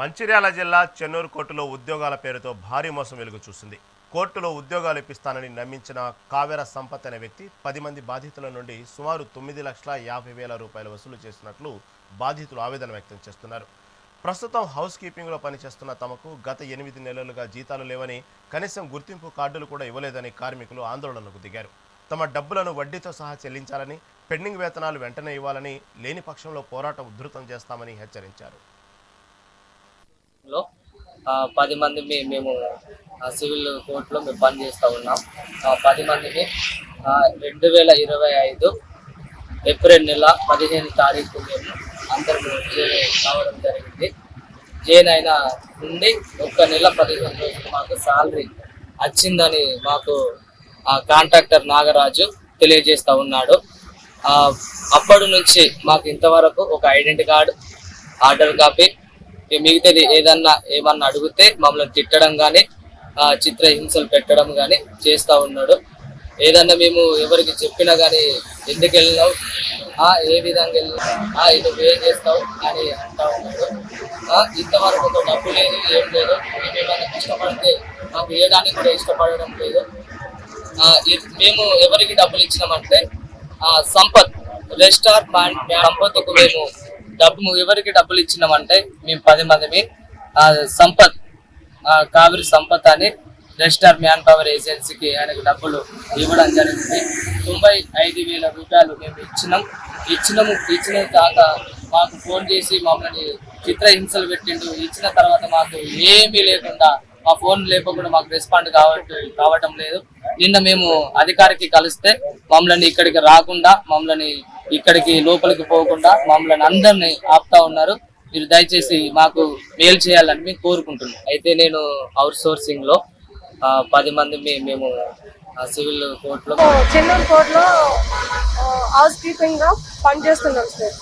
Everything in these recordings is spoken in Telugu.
మంచిర్యాల జిల్లా చెన్నూరు కోర్టులో ఉద్యోగాల పేరుతో భారీ మోసం వెలుగు చూసింది. కోర్టులో ఉద్యోగాలు ఇప్పిస్తానని నమ్మించిన కావేర సంపత్ అనే వ్యక్తి పది మంది బాధితుల నుండి సుమారు తొమ్మిది లక్షల యాభై వేల రూపాయలు వసూలు చేసినట్లు బాధితులు ఆవేదన వ్యక్తం చేస్తున్నారు. ప్రస్తుతం హౌస్ కీపింగ్లో పనిచేస్తున్న తమకు గత ఎనిమిది నెలలుగా జీతాలు లేవని కనీసం గుర్తింపు కార్డులు కూడా ఇవ్వలేదని కార్మికులు ఆందోళనకు దిగారు. తమ డబ్బులను వడ్డీతో సహా చెల్లించాలని పెండింగ్ వేతనాలు వెంటనే ఇవ్వాలని లేని పక్షంలో పోరాటం ఉధృతం చేస్తామని హెచ్చరించారు. లో పది మంది మేము ఆ, సివిల్ కోర్టులో మేము పనిచేస్తూ ఉన్నాం. పది మందిని రెండు వేల ఇరవై ఐదు ఏప్రిల్ నెల పదిహేను తారీఖు మేము అందరూ కావడం జరిగింది. జైన్ అయిన నుండి ఒక్క నెల పదిహేను రోజులు మాకు శాలరీ వచ్చిందని మాకు ఆ కాంట్రాక్టర్ నాగరాజు తెలియజేస్తూ ఉన్నాడు. అప్పటి నుంచి మాకు ఇంతవరకు ఒక ఐడెంటి కార్డు ఆర్డర్ కాపీ మిగతాది ఏదన్నా ఏమన్నా అడిగితే మమ్మల్ని తిట్టడం కానీ చిత్రహింసలు పెట్టడం కానీ చేస్తూ ఉన్నాడు. ఏదన్నా మేము ఎవరికి చెప్పినా కానీ ఎందుకు వెళ్ళినావు? ఆ, ఏ విధంగా వెళ్ళినా ఆ, ఇది ఏం చేస్తావు? అని అంటా ఉన్నాడు. ఇంతవరకు ఒక డబ్బు లేదు ఏం లేదు. ఏమైనా కష్టపడితే మాకు వేయడానికి కూడా ఇష్టపడడం లేదు. మేము ఎవరికి డబ్బులు ఇచ్చినామంటే సంపత్ రెస్టార్ సంపత్కు మేము డబ్బు ఎవరికి డబ్బులు ఇచ్చినామంటే మేము పది మంది సంపత్ ఆ, కావిరి సంపత్ అని రెజిస్టర్ మ్యాన్ పవర్ ఏజెన్సీకి ఆయనకు డబ్బులు ఇవ్వడం జరిగింది. తొంభై ఐదు వేల రూపాయలు మేము ఇచ్చినాం. ఇచ్చినాము ఇచ్చిన కాక మాకు ఫోన్ చేసి మమ్మల్ని చిత్రహింసలు పెట్టిండు ఇచ్చిన తర్వాత మాకు ఏమీ లేకుండా మా ఫోన్ లేకుండా మాకు రెస్పాండ్ కావట్లేదు కావటం లేదు. నిన్న మేము అధికారికి కలిస్తే మమ్మల్ని ఇక్కడికి రాకుండా మమ్మల్ని ఇక్కడికి లోపలికి పోకుండా మమ్మల్ని అందరినీ ఆపుతా ఉన్నారు. మీరు దయచేసి మాకు మేలు చేయాలని మేము కోరుకుంటున్నాం. అయితే నేను అవుట్ సోర్సింగ్లో పది మంది మేము సివిల్ కోర్టులో చెన్నూరు కోర్టులో హౌస్ కీపింగ్గా పనిచేస్తున్నాం సార్.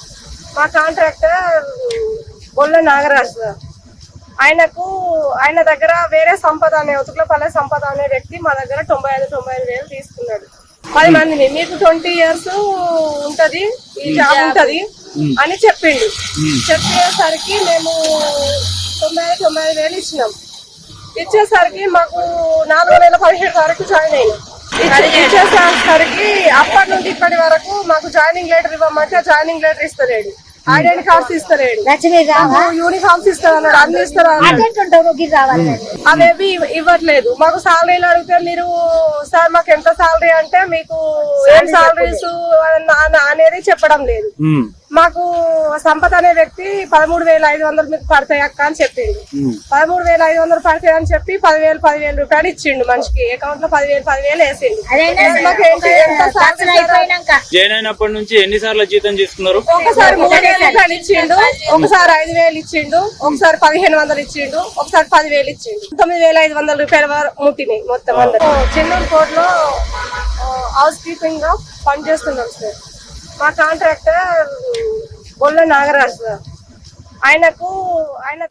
మా కాంట్రాక్టర్ బొల్ల నాగరాజు సార్. ఆయనకు ఆయన దగ్గర వేరే సంపద అనే ఉతుకులపల్లె సంపద అనే వ్యక్తి మా దగ్గర తొంభై ఐదు తొంభై ఐదు వేలు తీసుకున్నాడు. పది మందిని మీకు ట్వంటీ ఇయర్స్ ఉంటది ఈ జాబ్ ఉంటది అని చెప్పిండు. చెప్పేసరికి మేము తొంభై ఐదు వేలు ఇచ్చినాం. ఇచ్చేసరికి మాకు నాలుగు వేల పదిహేడు వరకు జాయిన్ అయ్యాం ఇచ్చే- ఇచ్చేసరికి అప్పటి నుండి ఇప్పటి వరకు మాకు జాయినింగ్ లెటర్ ఇవ్వమంటే జాయినింగ్ లెటర్ ఇస్తలేడు. ఐడెంటి కార్డ్స్ యూనిఫామ్స్ అన్ని ఇస్తారు అవేవి ఇవ్- ఇవ్వట్లేదు. మాకు సాలరీలు అడిగితే మీరు సార్ మాకు ఎంత సాలరీ అంటే మీకు ఏం సాలరీస్? అనేది చెప్పడం లేదు. మాకు సంపద అనే వ్యక్తి పదమూడు వేల ఐదు వందలు మీకు పడతాయి అక్క అని చెప్పిండు. పదమూడు వేల ఐదు వందలు పడతాయి అని చెప్పి పదివేలు పదివేలు రూపాయలు ఇచ్చిండు మనిషికి. అకౌంట్లో పదివేలు పదివేలు వేసిండు. జాయిన్ అయినప్పటి నుంచి ఎన్నిసార్లు జీతం తీసుకున్నారు? ఒకసారి మూడు వేలు రూపాయలు ఇచ్చిండు. ఒకసారి ఐదు వేలు ఇచ్చిండు. ఒకసారి పదిహేను వందలు ఇచ్చిండు. ఒకసారి పదివేలు ఇచ్చిండు. తొమ్మిది వేల ఐదు వందల రూపాయల వరకు ముట్టినాయి మొత్తం అందరూ. చెన్నూరు కోర్టులో హౌస్ కీపింగ్గా పనిచేస్తున్నాం సార్. మా కాంట్రాక్టర్ బొల్ల నాగరాజు సార్. ఆయనకు ఆయన